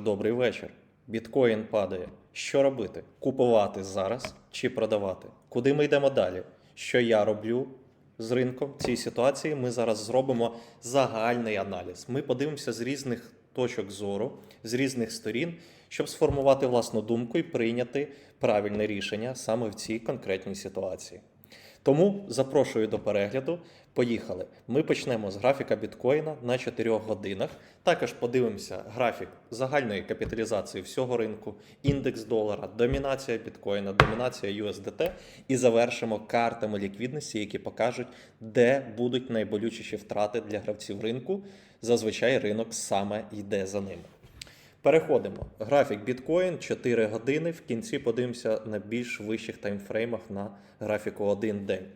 Добрий вечір. Біткоін падає. Що робити? Купувати зараз чи продавати? Куди ми йдемо далі? Що я роблю з ринком цій ситуації? Ми зараз зробимо загальний аналіз. Ми подивимося з різних точок зору, з різних сторін, щоб сформувати власну думку і прийняти правильне рішення саме в цій конкретній ситуації. Тому запрошую до перегляду. Поїхали. Ми почнемо з графіка біткоїна на 4 годинах. Також подивимося графік загальної капіталізації всього ринку, індекс долара, домінація біткоїна, домінація USDT і завершимо картами ліквідності, які покажуть, де будуть найболючіші втрати для гравців ринку. Зазвичай ринок саме йде за ними. Переходимо. Графік біткоін 4 години. В кінці подивимося на більш вищих таймфреймах на графіку 1 день.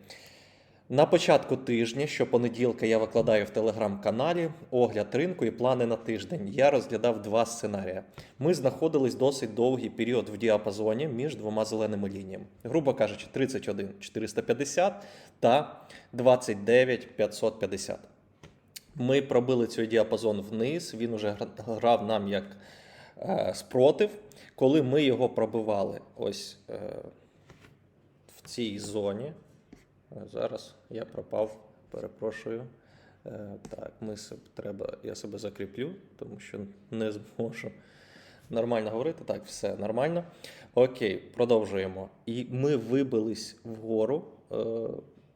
На початку тижня, щопонеділка, я викладаю в телеграм-каналі огляд ринку і плани на тиждень. Я розглядав два сценарії. Ми знаходились досить довгий період в діапазоні між двома зеленими лініями. Грубо кажучи, 31 450 та 29 550. Ми пробили цей діапазон вниз. Він уже грав нам як е, спротив. Коли ми його пробивали ось е, в цій зоні. Е, Зараз я пропав, перепрошую. Е, так, ми себе, треба, я себе закріплю, тому що не зможу нормально говорити. Так, все нормально. Окей, продовжуємо. І ми вибились вгору. Е,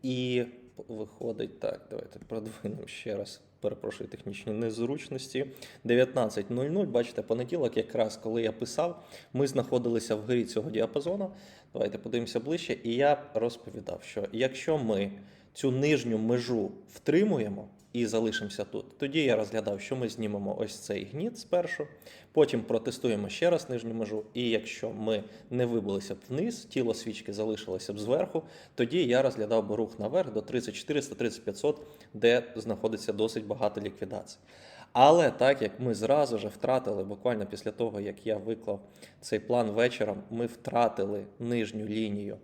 і виходить так. Давайте продвинемо ще раз. Перепрошую технічні незручності. 19.00, бачите, понеділок, якраз коли я писав, ми знаходилися в горі цього діапазону. Давайте подивимося ближче. І я розповідав, що якщо ми цю нижню межу втримуємо і залишимося тут, тоді я розглядав, що ми знімемо ось цей гніт спершу, потім протестуємо ще раз нижню межу. І якщо ми не вибилися б вниз, тіло свічки залишилося б зверху, тоді я розглядав би рух наверх до 3400-3500, де знаходиться досить багато ліквідацій. Але так як ми зразу ж втратили, буквально після того, як я виклав цей план вечором, ми втратили нижню лінію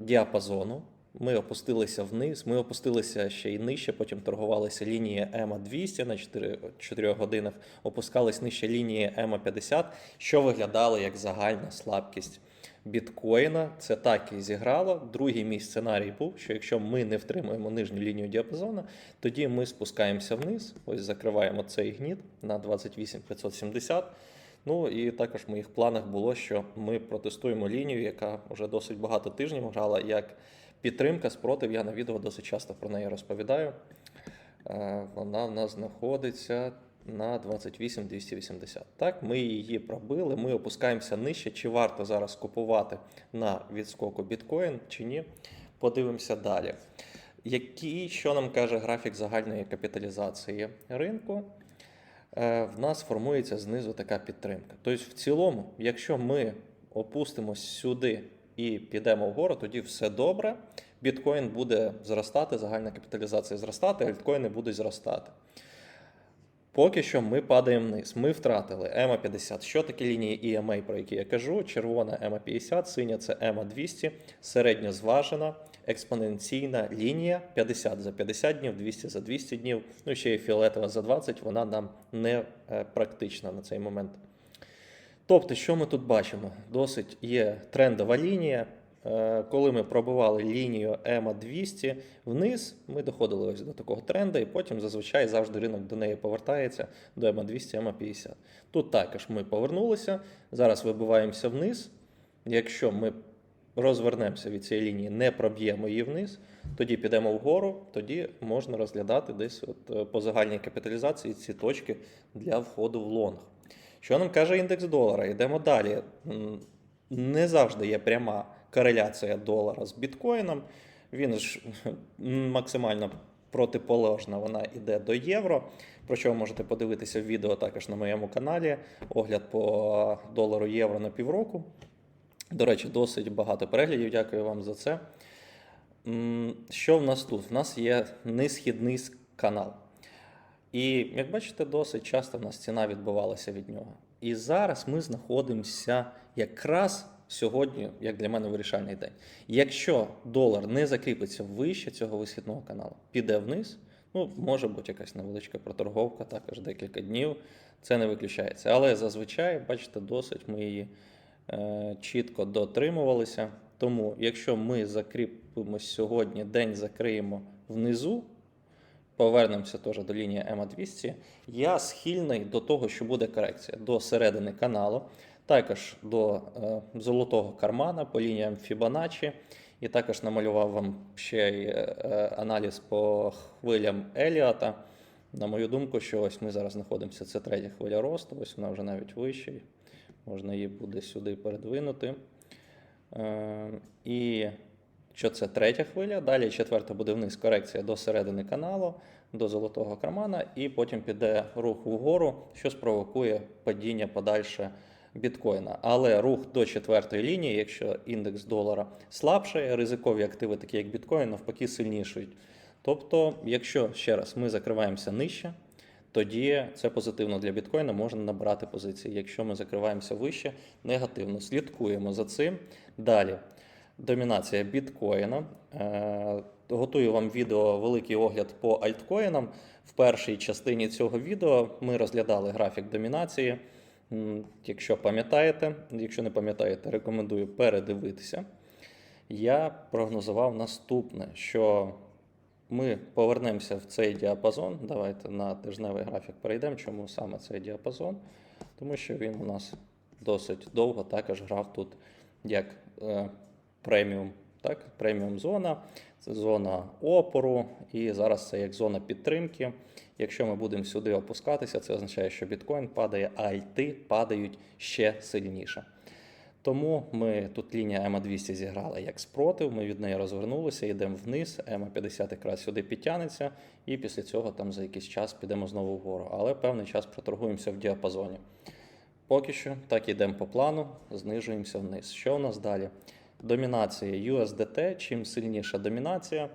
діапазону. Ми опустилися вниз, ми опустилися ще й нижче, потім торгувалися лінії EMA 200 на 4, 4 годинах, опускались нижче лінії EMA 50, що виглядало як загальна слабкість біткоїна. Це так і зіграло. Другий мій сценарій був, що якщо ми не втримуємо нижню лінію діапазону, тоді ми спускаємося вниз, ось закриваємо цей гніт на 28 570. Ну і також в моїх планах було, що ми протестуємо лінію, яка вже досить багато тижнів грала як підтримка, спротив. Я на відео досить часто про неї розповідаю. Е, Вона в нас знаходиться на 28 280. Так, ми її пробили, ми опускаємося нижче. Чи варто зараз купувати на відскоку біткоін чи ні? Подивимося далі. Який, що нам каже графік загальної капіталізації ринку? Е, В нас формується знизу така підтримка. Тобто, в цілому, якщо ми опустимось сюди і підемо вгору, тоді все добре. Біткоін буде зростати, загальна капіталізація зростати, альткоїни будуть зростати. Поки що ми падаємо вниз. Ми втратили EMA 50. Що таке лінії EMA, про які я кажу? Червона EMA 50, синя це EMA 200, середньозважена, експоненційна лінія 50 за 50 днів, 200 за 200 днів. Ну ще і фіолетова за 20, вона нам не е, практична на цей момент. Тобто, що ми тут бачимо? Досить є трендова лінія. Е, Коли ми пробивали лінію EMA 200 вниз, ми доходили ось до такого тренду, і потім зазвичай завжди ринок до неї повертається до EMA 200, EMA 50. Тут також ми повернулися. Зараз вибиваємося вниз. Якщо ми розвернемося від цієї лінії, не проб'ємо її вниз, тоді підемо вгору, тоді можна розглядати десь от е, по загальній капіталізації ці точки для входу в лонг. Що нам каже індекс долара? Йдемо далі. Не завжди є пряма кореляція долара з біткоїном. Він ж максимально протиположна, вона йде до євро. Про що ви можете подивитися в відео також на моєму каналі. Огляд по долару євро на півроку. До речі, досить багато переглядів. Дякую вам за це. Що в нас тут? В нас є низхідний канал. І як бачите, досить часто в нас ціна відбувалася від нього. І зараз ми знаходимося якраз сьогодні, як для мене, вирішальний день. Якщо долар не закріпиться вище цього висхідного каналу, піде вниз, Ну, може бути якась невеличка проторговка, також декілька днів. Це не виключається. Але зазвичай, бачите, досить ми її е, чітко дотримувалися. Тому, якщо ми закріпимось сьогодні, день закриємо внизу, повернемося теж до лінії EMA 200, я схильний до того, що буде корекція до середини каналу, також до е, золотого кармана по лініям Fibonacci. І також намалював вам ще й е, аналіз по хвилям Еліота. На мою думку, що ось ми зараз знаходимося, це третя хвиля росту, ось вона вже навіть вища, можна її буде сюди передвинути. Е, І що це третя хвиля, далі четверта буде вниз корекція до середини каналу, до золотого кармана, і потім піде рух вгору, що спровокує падіння подальше біткоїна. Але рух до четвертої лінії, якщо індекс долара слабшає, ризикові активи, такі як біткоін, навпаки, сильнішують. Тобто, якщо ще раз ми закриваємося нижче, тоді це позитивно для біткоїна, можна набирати позиції. Якщо ми закриваємося вище, негативно. Слідкуємо за цим. Далі. Домінація біткоїна. Е, Готую вам відео великий огляд по альткоїнам. В першій частині цього відео ми розглядали графік домінації. Якщо пам'ятаєте, якщо не пам'ятаєте, рекомендую передивитися. Я прогнозував наступне, що ми повернемося в цей діапазон. Давайте на тижневий графік перейдемо. Чому саме цей діапазон? Тому що він у нас досить довго також грав тут як е, преміум. Так? Преміум зона, це зона опору, і зараз це як зона підтримки. Якщо ми будемо сюди опускатися, це означає, що біткоін падає, а альти падають ще сильніше. Тому ми тут лінія EMA 200 зіграла як спротив, ми від неї розвернулися, йдемо вниз, EMA 50 якраз сюди підтягнеться, і після цього там за якийсь час підемо знову вгору. Але певний час проторгуємося в діапазоні. Поки що так йдемо по плану, знижуємося вниз. Що у нас далі? Домінація USDT. Чим сильніша домінація,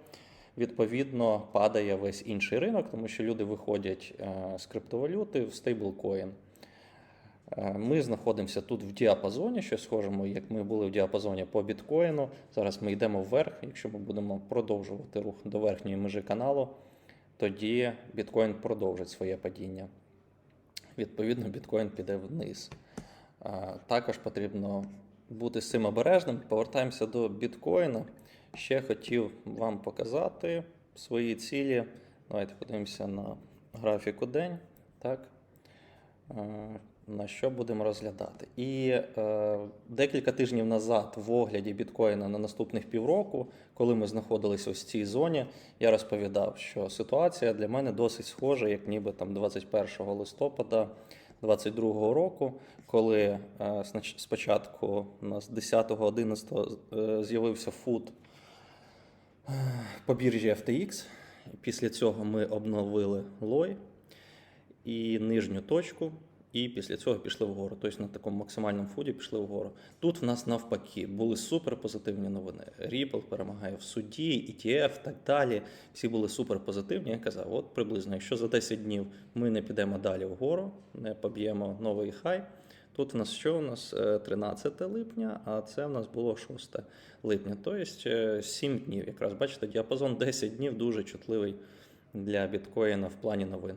відповідно падає весь інший ринок, тому що люди виходять е, з криптовалюти в стейблкоін. Е, Ми знаходимося тут в діапазоні, що схожому, як ми були в діапазоні по біткоїну. Зараз ми йдемо вверх. Якщо ми будемо продовжувати рух до верхньої межі каналу, тоді біткоін продовжить своє падіння. Відповідно, біткоін піде вниз. Е, Також потрібно бути цим обережним. Повертаємося до біткоїна. Ще хотів вам показати свої цілі. Давайте подивимося на графіку день. Так. Е, На що будемо розглядати? І е, декілька тижнів назад в огляді біткоїна на наступних півроку, коли ми знаходилися в цій зоні, я розповідав, що ситуація для мене досить схожа, як ніби там 21 листопада 2022 року, коли е, спочатку у нас 10-11 е, з'явився фут е, по біржі FTX. Після цього ми обновили лой і нижню точку, і після цього пішли вгору. Тобто на такому максимальному фуді пішли вгору. Тут в нас навпаки були супер позитивні новини. Ripple перемагає в суді, ETF, так далі. Всі були супер позитивні. Я казав, от приблизно, якщо за 10 днів ми не підемо далі вгору, не поб'ємо новий хай. Тут в нас що у нас Е, 13 липня, а це в нас було 6 липня. Тобто 7 днів. Якраз бачите, діапазон 10 днів дуже чутливий для біткоїна в плані новин.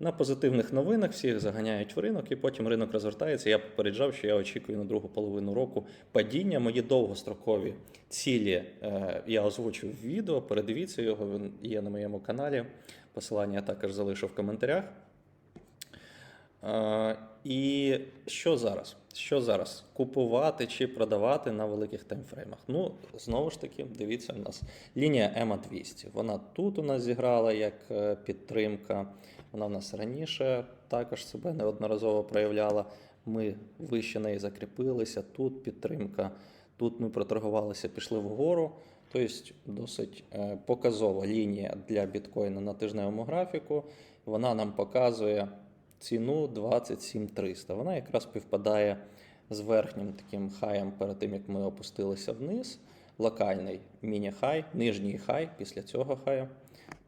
На позитивних новинах всіх заганяють в ринок, і потім ринок розвертається. Я попереджав, що я очікую на другу половину року падіння. Мої довгострокові цілі е, я озвучив в відео. Передивіться його, він є на моєму каналі. Посилання я також залишу в коментарях. І що зараз? Що зараз? Купувати чи продавати на великих таймфреймах? Ну, знову ж таки, дивіться, у нас лінія EMA 200. Вона тут у нас зіграла як е, підтримка. Вона в нас раніше також себе неодноразово проявляла. Ми вище неї закріпилися. Тут підтримка, тут ми проторгувалися, пішли вгору. Тобто досить е, показова лінія для біткоїна на тижневому графіку. Вона нам показує ціну 27300. Вона якраз співпадає з верхнім таким хаєм перед тим, як ми опустилися вниз. Локальний міні-хай, нижній хай після цього хаю.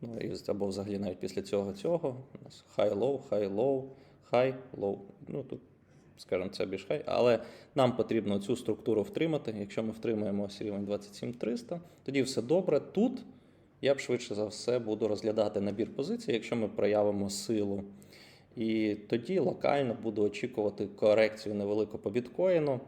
Ну, або взагалі навіть після цього цього. У нас хай-лоу, хай-лоу, хай-лоу. Ну тут, скажімо, це більш хай. Але нам потрібно цю структуру втримати. Якщо ми втримаємо ось рівень 27300, тоді все добре. Тут я б швидше за все буду розглядати набір позицій, якщо ми проявимо силу. І тоді локально буду очікувати корекцію невелику по біткоїну.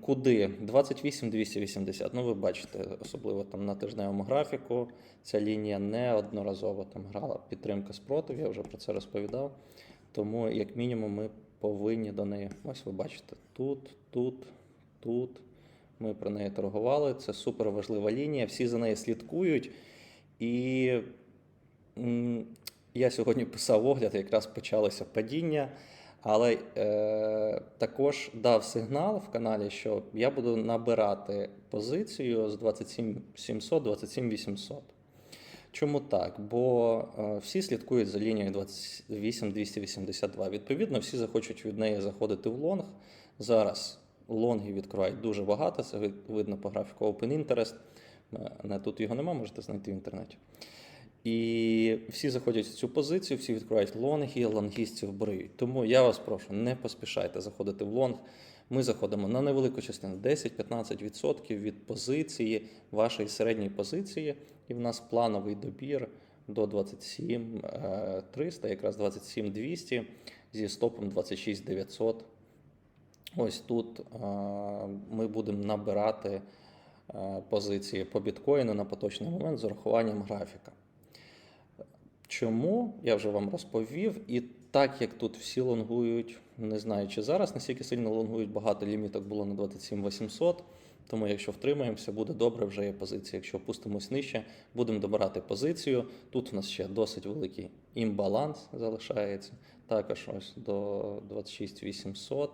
Куди? 28 280. Ну, ви бачите, особливо там на тижневому графіку. Ця лінія неодноразово там грала підтримка спротив, я вже про це розповідав. Тому, як мінімум, ми повинні до неї. Ось ви бачите, тут, тут, тут. Ми про неї торгували. Це супер важлива лінія. Всі за нею слідкують. І я сьогодні писав огляд, якраз почалося падіння. Але е, також дав сигнал в каналі, що я буду набирати позицію з 27 700, 27 800. Чому так? Бо е, всі слідкують за лінією 28 282. Відповідно, всі захочуть від неї заходити в лонг. Зараз лонги відкривають дуже багато. Це видно по графіку Open Interest. Не тут його нема, можете знайти в інтернеті. І всі заходять в цю позицію, всі відкривають лонги, лонгістів бриють. Тому я вас прошу, не поспішайте заходити в лонг. Ми заходимо на невелику частину 10-15% від позиції, вашої середньої позиції, і в нас плановий добір до 27 е, 300, якраз 27 200 зі стопом 26 900. Ось тут е, ми будемо набирати е, позиції по біткоїну на поточний момент з урахуванням графіка. Чому я вже вам розповів, і так як тут всі лонгують, не знаю, чи зараз настільки сильно лонгують, багато ліміток було на 27 800, тому якщо втримаємося, буде добре, вже є позиція. Якщо опустимось нижче, будемо добирати позицію. Тут у нас ще досить великий імбаланс залишається. Також ось до 26 800.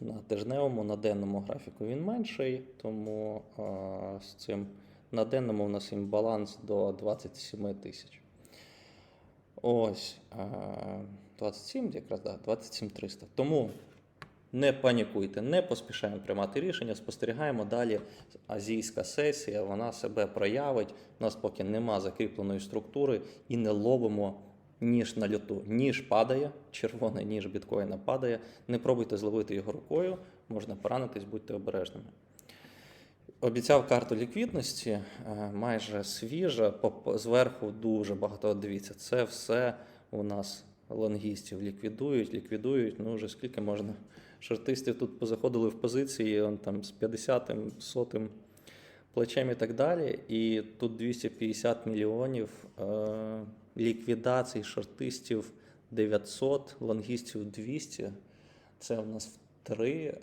На тижневому, на денному графіку він менший, тому а, з цим на денному у нас імбаланс до 27 тисяч. Ось 27, якраз да, 27 300. Тому не панікуйте, не поспішаємо приймати рішення, спостерігаємо далі. Азійська сесія, вона себе проявить. У нас поки нема закріпленої структури і не ловимо ніж на льоту. Ніж падає, червоний ніж біткоїна падає. Не пробуйте зловити його рукою, можна поранитись, будьте обережними. Обіцяв карту ліквідності, е, майже свіжа, зверху дуже багато. Дивіться, це все у нас лонгістів ліквідують, ліквідують. Ну, вже скільки можна. Шортистів тут позаходили в позиції он, там, з 50-м, 100-м плечем і так далі. І тут 250 мільйонів е, ліквідацій шортистів 900, лонгістів 200. Це у нас в 3,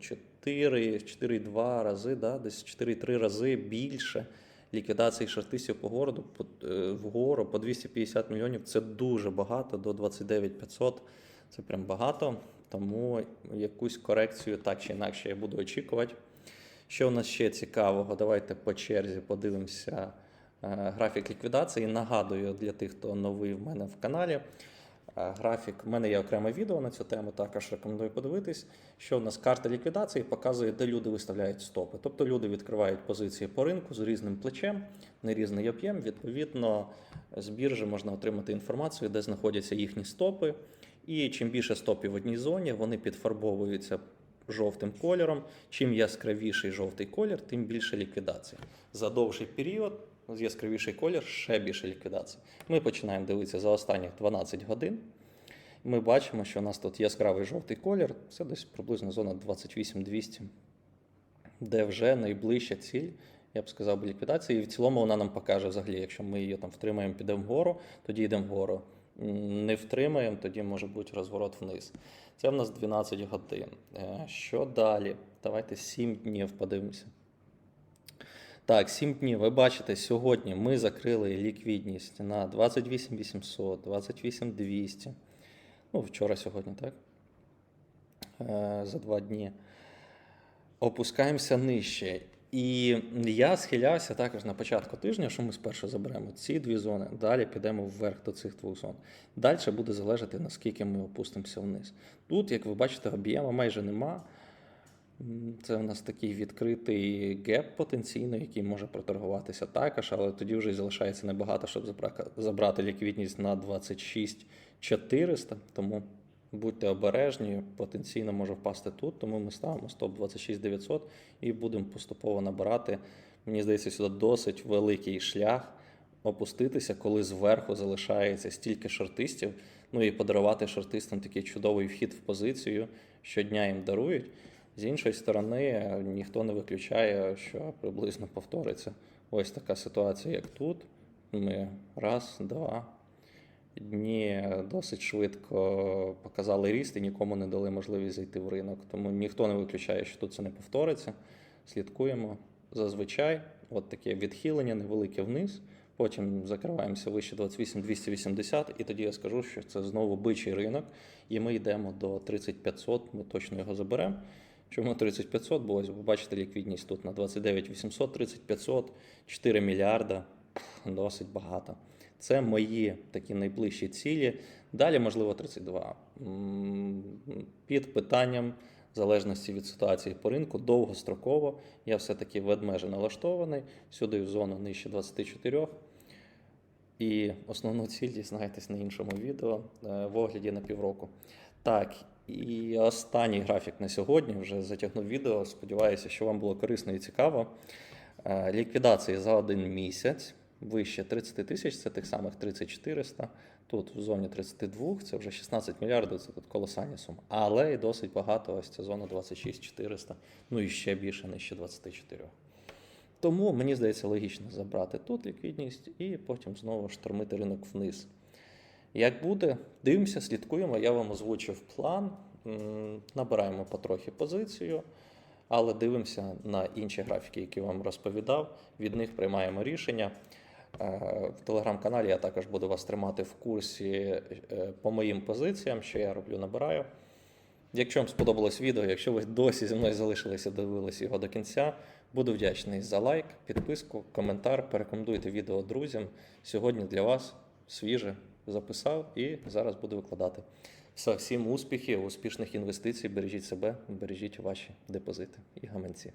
4, 4,2 рази, да, десь 4,3 рази більше ліквідацій шортистів по городу по- е, вгору по 250 мільйонів. Це дуже багато, до 29 500. Це прям багато. Тому якусь корекцію так чи інакше я буду очікувати. Що у нас ще цікавого? Давайте по черзі подивимося е, графік ліквідації. Нагадую для тих, хто новий в мене в каналі. Е, Графік, в мене є окреме відео на цю тему, також рекомендую подивитись, що в нас карта ліквідації показує, де люди виставляють стопи. Тобто люди відкривають позиції по ринку з різним плечем, не різний об'єм. Відповідно, з біржі можна отримати інформацію, де знаходяться їхні стопи. І чим більше стопів в одній зоні, вони підфарбовуються жовтим кольором. Чим яскравіший жовтий колір, тим більше ліквідації. За довший період яскравіший колір ще більше ліквідації. Ми починаємо дивитися за останні 12 годин. Ми бачимо, що у нас тут яскравий жовтий колір, це десь приблизно зона 28-200, де вже найближча ціль, я б сказав, ліквідації. І в цілому вона нам покаже взагалі, якщо ми її там втримаємо, підемо вгору, тоді йдемо вгору. Не втримаємо, тоді може бути розворот вниз. Це в нас 12 годин. Е, Що далі? Давайте 7 днів подивимося. Так, 7 днів. Ви бачите, сьогодні ми закрили ліквідність на 28 800, 28 200. Ну, вчора, сьогодні, так? Е, За два дні. Опускаємося нижче. І я схилявся також на початку тижня, що ми спершу заберемо ці дві зони, далі підемо вверх до цих двох зон. Далі буде залежати, наскільки ми опустимося вниз. Тут, як ви бачите, об'єму майже нема. Це у нас такий відкритий геп потенційно, який може проторгуватися також, але тоді вже залишається небагато, щоб забрати ліквідність на 26 400. Тому будьте обережні, потенційно може впасти тут, тому ми ставимо стоп 26 900 і будемо поступово набирати Мені здається, сюди досить великий шлях опуститися, коли зверху залишається стільки шортистів. Ну і подарувати шортистам такий чудовий вхід в позицію, щодня їм дарують. З іншої сторони, ніхто не виключає, що приблизно повториться ось така ситуація, як тут. Ми раз, два дні досить швидко показали ріст і нікому не дали можливість зайти в ринок. Тому ніхто не виключає, що тут це не повториться. Слідкуємо. Зазвичай, от таке відхилення невелике вниз. Потім закриваємося вище 28-280, і тоді я скажу, що це знову бичий ринок, і ми йдемо до 3500, ми точно його заберемо. Чому 3500? Бо ось ви бачите ліквідність тут на 29 800, 3500, 4 мільярда. Досить багато. Це мої такі найближчі цілі. Далі, можливо, 32. Під питанням в залежності від ситуації по ринку, довгостроково я все-таки ведмежа налаштований, сюди в зону нижче 24. І основну ціль дізнаєтесь на іншому відео е, в огляді на півроку. Так, і останній графік на сьогодні вже затягнув відео. Сподіваюся, що вам було корисно і цікаво. Е, Ліквідації за один місяць вище 30 тисяч, це тих самих 3400. Тут в зоні 32, це вже 16 мільярдів, це тут колосальні суми. Але і досить багато, ось ця зона 26400, ну і ще більше нижче 24. Тому мені здається логічно забрати тут ліквідність і потім знову штормити ринок вниз. Як буде, дивимося, слідкуємо. Я вам озвучив план, набираємо потрохи позицію, але дивимося на інші графіки, які вам розповідав. Від них приймаємо рішення. Е, В телеграм-каналі я також буду вас тримати в курсі е, по моїм позиціям, що я роблю, набираю. Якщо вам сподобалось відео, якщо ви досі зі мною залишилися, дивилися його до кінця, буду вдячний за лайк, підписку, коментар. Порекомендуйте відео друзям. Сьогодні для вас свіже записав і зараз буду викладати. Все, всім успіхів, успішних інвестицій. Бережіть себе, бережіть ваші депозити і гаманці.